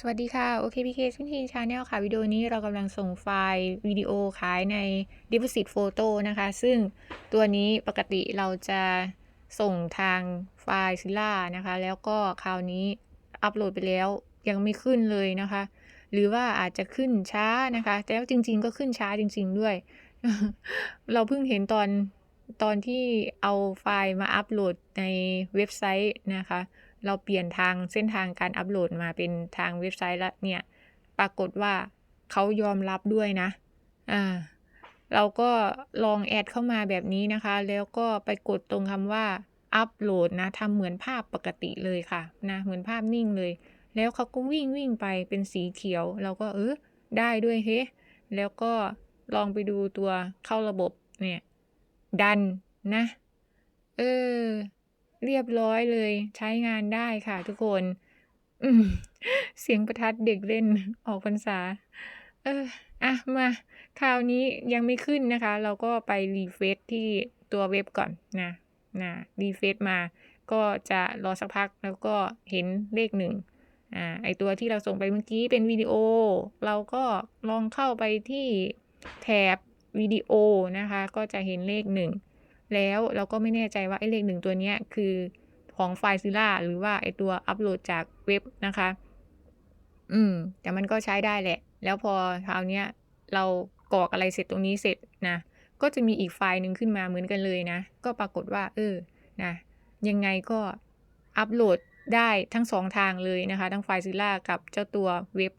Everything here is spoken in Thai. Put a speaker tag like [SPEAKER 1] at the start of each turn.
[SPEAKER 1] สวัสดีค่ะ OKPK ชินทีชาแนลค่ะ วิดีโอนี้เรากำลังส่งไฟล์วิดีโอขายใน Deposit Photo นะคะ ซึ่งตัวนี้ปกติเราจะส่งทางไฟล์ Zilla นะคะ แล้วก็คราวนี้อัปโหลดไปแล้วยังไม่ขึ้นเลยนะคะ หรือว่าอาจจะขึ้นช้านะคะ แต่จริง ๆ ก็ขึ้นช้าจริง ๆ ด้วย เราเพิ่งเห็นตอน ตอนที่เอาไฟล์มาอัปโหลดในเว็บไซต์นะคะ เราเปลี่ยนทางเส้นทางการอัปโหลดมาเป็นทางเว็บไซต์แล้วเนี่ย ปรากฏว่าเขายอมรับด้วยนะ อ่า เราก็ลองแอดเข้ามาแบบนี้นะคะ แล้วก็ไปกดตรงคำว่าอัปโหลดนะทำเหมือนภาพปกติเลยค่ะนะเหมือนภาพนิ่งเลย แล้วเขาก็วิ่งวิ่งไปเป็นสีเขียว เราก็เออได้ด้วยเฮ้แล้วก็ลองไปดูตัวเข้าระบบเนี่ย ดันนะ เออ เรียบร้อยเลย ใช้งานได้ค่ะทุกคนเสียงประทัดเด็กเล่นออกพรรษา เออ อะ มา คราวนี้ยังไม่ขึ้นนะคะ เราก็ไปรีเฟซที่ตัวเว็บก่อนนะนะรีเฟซมาก็จะรอสักพักแล้วก็เห็นเลขหนึ่งอ่าไอตัวที่เราส่งไปเมื่อกี้เป็นวิดีโอ เราก็ลองเข้าไปที่แถบ วิดีโอนะคะ ก็จะเห็นเลขหนึ่งแล้วเราก็ไม่แน่ใจว่าไอ้เลขหนึ่งตัวนี้คือของไฟล์ซิล่าหรือว่าไอ้ตัวอัปโหลดจากเว็บนะคะ อืม แต่มันก็ใช้ได้แหละ แล้วพอคราวนี้เรากรอกอะไรเสร็จตรงนี้เสร็จนะ ก็จะมีอีกไฟล์หนึ่งขึ้นมาเหมือนกันเลยนะ ก็ปรากฏว่า เออ นะ ยังไงก็อัปโหลดได้ทั้งสองทางเลยนะคะ ทั้งไฟล์ซิล่ากับเจ้าตัวเว็บ